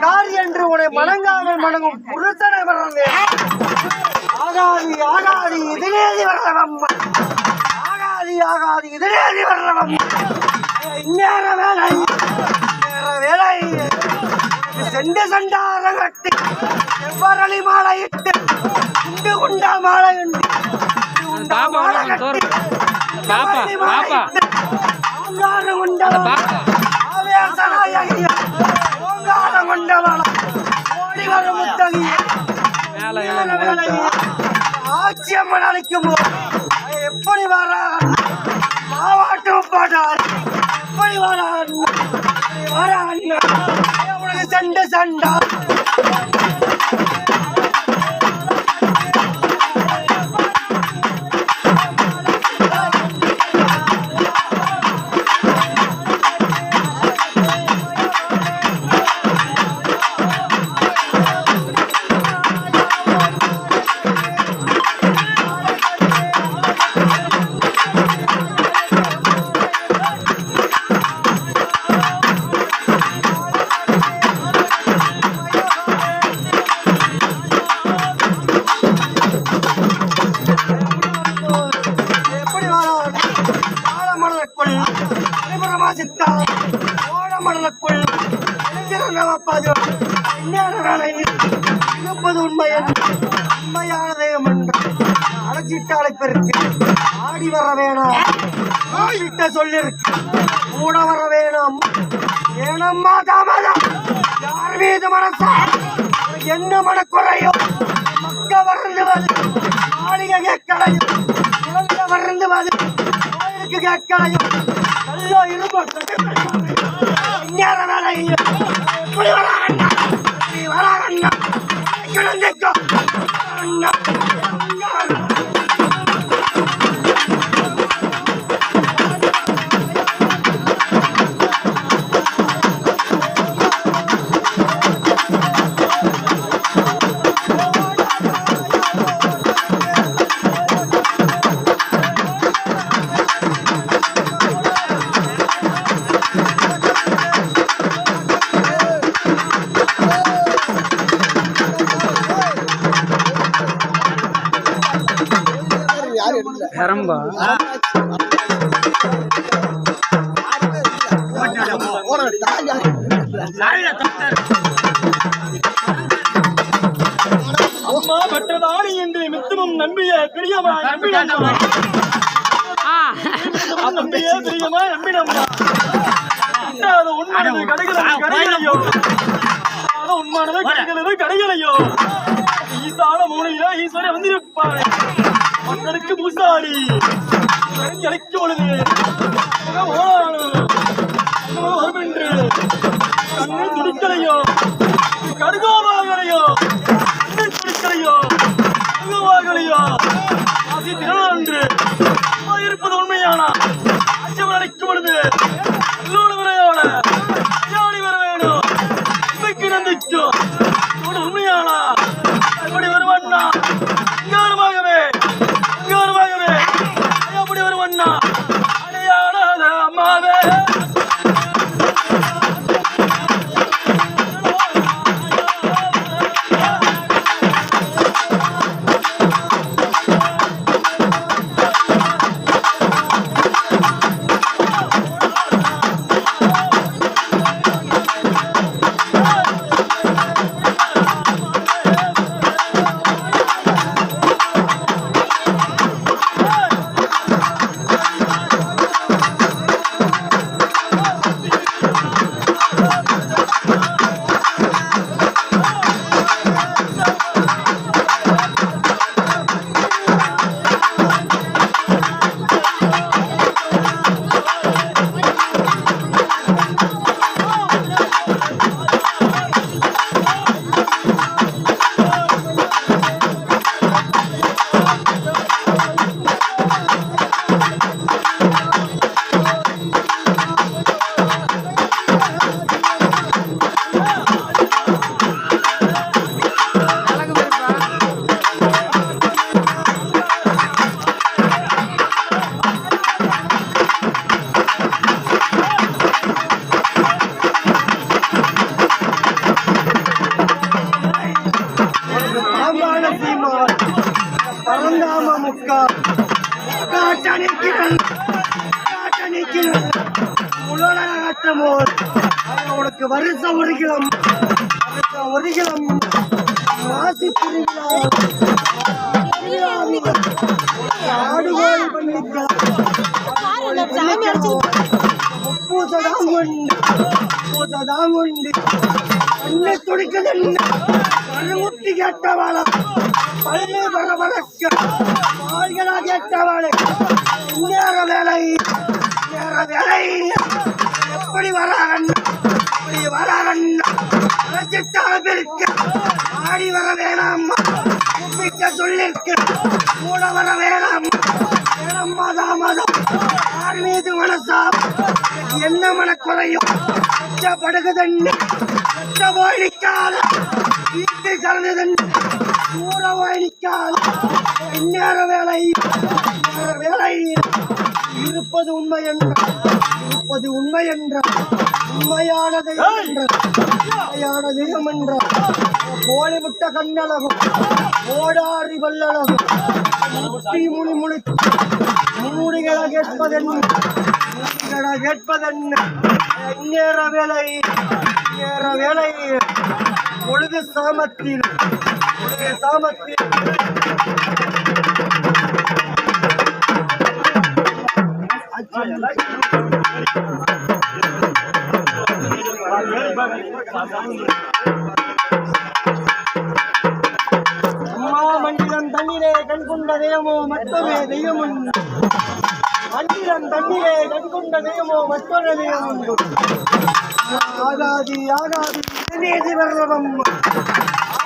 காரி என்று உன்னை மணங்காமல் மணங்கும் புருஷனை வளர்ந்தே ஆகாதி ஆகாதி இதிலேதி வர்றவம்மா ஆகாதி ஆகாதி இதிலேதி வர்றவம்மா இந்நேர வேலை நேர வேலை செண்ட சண்டார கட்டி செவ்வரளி மாலை இட்டு குண்டு குண்டா மாலை உண்டு பாப்பா பாப்பா, பாப்பா. ஆவேசனாயகிய ஓங்காரம் கொண்டவன் ஓடி வரும் முத்தகிய ஆட்சியம்மன் அழைக்கும் போது எப்படி வரான் மாவாட்டம் போட்டார் எப்படி வரான் உனக்கு சண்டை சண்டா. ஆழமடலுக்குள் அனைபுரமா சித்தா ஓடமடலுக்குள் வேலையில் இருப்பது உண்மையான தெய்வம் என்று அழைச்சிட்ட அழைப்பிற்கு ஆடி வர வேணாம். ஆடிட்ட சொல்லிருக்கு கூட வர வேணாம். ஏனம்மா தாமதம் யார் மீது மனசா? என்ன மனக்குறையோ? மக்க வருந்துவது மாளிகை கேட்கலையும் இழந்த வருந்துவது கோயிலுக்கு கேட்கலையும் நல்லோ இரும்பு இந்நேர வேலையும் எப்படி வராங்கண்ணா நீ வராங்கண்ணா கிடந்துக்கோ. அண்ணா. அண்ணா. பெரம்பா அம்மா பெற்றதானி என்று மித்தமும் நம்பிய பிரியமா நம்பினம்மா. நம்பிய பிரியமா நம்பினம்மா. அது உண்மானது அது உண்மானது கடைகளது கடைகளையோ. ஈசான மூலையில ஈஸ்வரை வந்திருப்பாரு. மக்களுக்கு பூசாரி. அழைக்கும் பொழுது. வரும் என்று கண்ணு துடிக்கலையோ? கடுகோவாகலையோ கண்ணு துடிக்கலையோ? கடுகோவாகலையோ ஆசி திறனன்று இருப்பது உண்மையானா? உனக்கு வருஷம் ஒரு கிலம் ஒரு கிலம் மாசி திருவிழா. திருவிழாவில் ஆடுகோழி பண்ணிக்கலாம் பூசதாம் உண்டு பூசதாம் உண்டு கண்ணை துடிக்குது கண்ணுமுட்டி கேட்டவாளா பள்ளி வர வழக்க பால்களா கேட்டவாளை நேர வேலை நேர வேலை எப்படி வராங்க எப்படி வராகண்ண அழைச்சிட்டாலும் ஆடி வர வேணாம்மா. கூப்பிட்ட சொல்லிருக்கு. கூட வர வேணாம்மா. வேணாம் மாதா யார் மீது மனசா? என்ன மன குறையும் படுகுதண்ணு வாழிக்கால வீட்டை கலந்ததண்ணு தூர வாழிக்கால நேர வேலை வேலை. இருப்பது உண்மை என்ற இருப்பது உண்மை என்ற உண்மையான தெய்வம் என்ற உண்மையான தெய்வம் என்ற கோழி முட்ட கண்ணழகும் ஓடாரி வல்லழகும் முட்டி முனி முழித்து மூடிகள கேட்பதென்ன மூடிகள கேட்பதென்ன? நேர வேலை நேர வேலை. பொழுது சாமத்தில் மண்டிலம் தண்ணீரே கண்கொண்ட தெய்வமோ மற்றொரு தெய்வம் மண்டிலம் தண்ணீரே கண்கொண்ட தெய்வமோ மற்றொரு தெய்வம் ஆகாதி ஆகாதி வர்ணவம்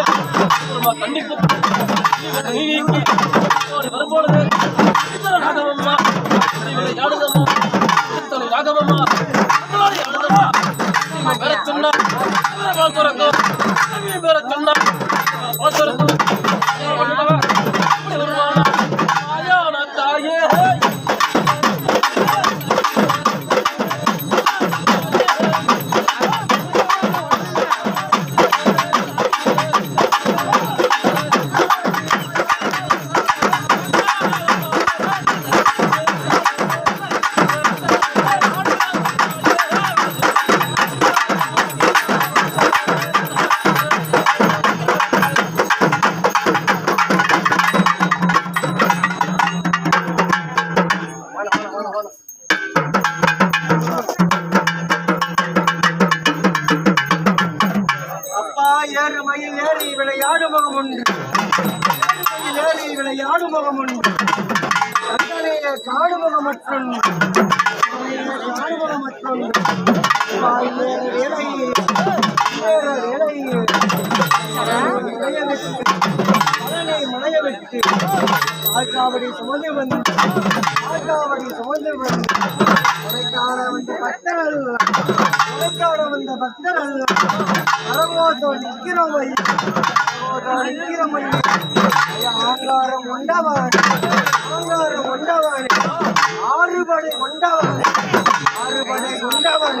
மடலுக்குள்ள ஒரு தண்ணிக்கு வரும்பொழுது ராகவம்மா ராகவம்மா அத்தனை சொன்னா பெற சொன்னா அப்பா ஏறு மயில் ஏறி விளையாடு முகம் உண்டு மயில் ஏறி விளையாடு முகம் உண்டு தங்களே காடு முகம் மற்றும் காடு முகம் மற்றும் வேலை வேலை மலைய வெட்டு மலனை மலைய சுமந்து வந்து ஆற்காவடி சுமந்து வந்து அதைக்கான வந்த பக்தர்கள் அதைக்கான வந்த பக்தர்கள் பரமோதோ நிற்கிறோம் நிற்கிறோம். ஆங்காரம் உண்டவன் ஆங்காரம் உண்டவன் ஆறுபடை கொண்டவன் ஆறுபடை கொண்டவன்.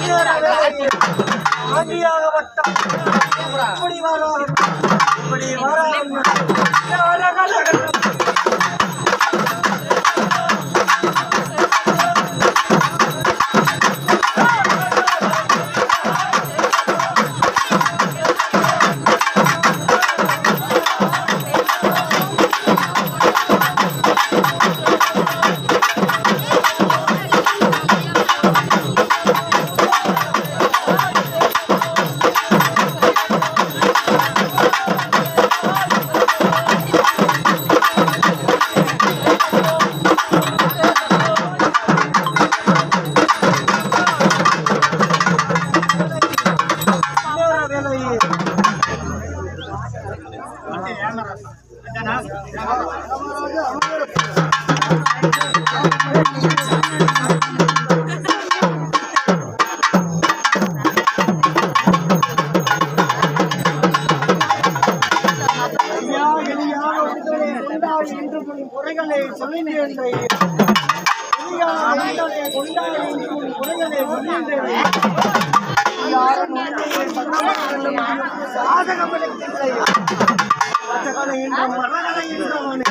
நேர வேளையில் ஓட இப்படி இப்படி நேர வேலையில் உண்மையை சந்தோஷம் சாதகப்படுத்தில்லை ராஜகலை என்றும்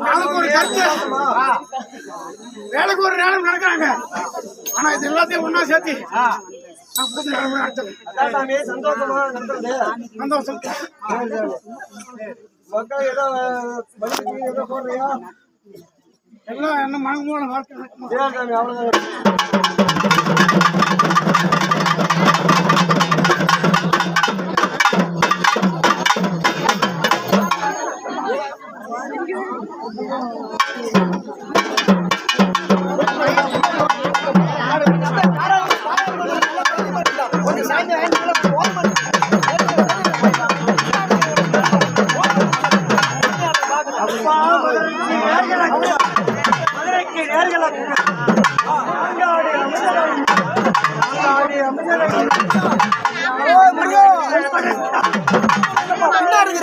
நாளுக்கு ஒரு வேலைக்கு ஒரு நேரம் நடக்கிறாங்க ஆனா இது எல்லாத்தையும் ஒன்னா சேர்த்து சந்தோஷமா சந்தோஷம் மக்கள் ஏதோ ஏதோ போடுறியா எல்லாம் என்ன மனமான வாழ்க்கை நடக்குமா?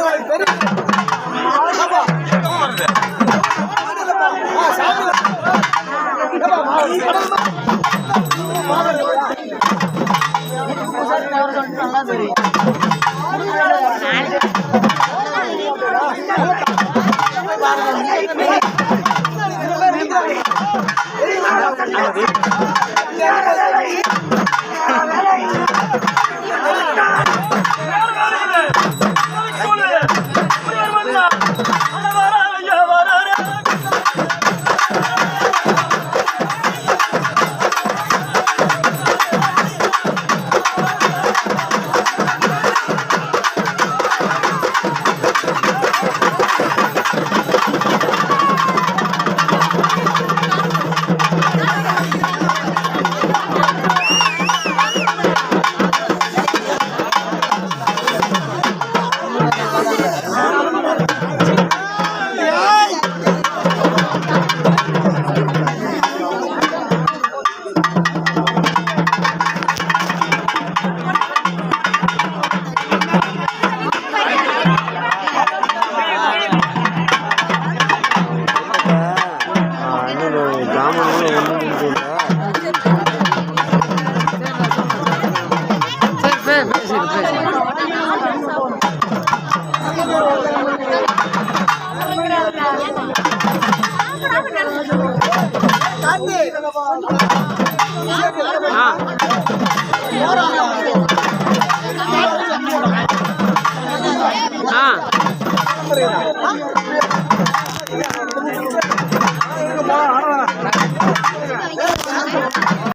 பெரிய. ஆ. ஆ.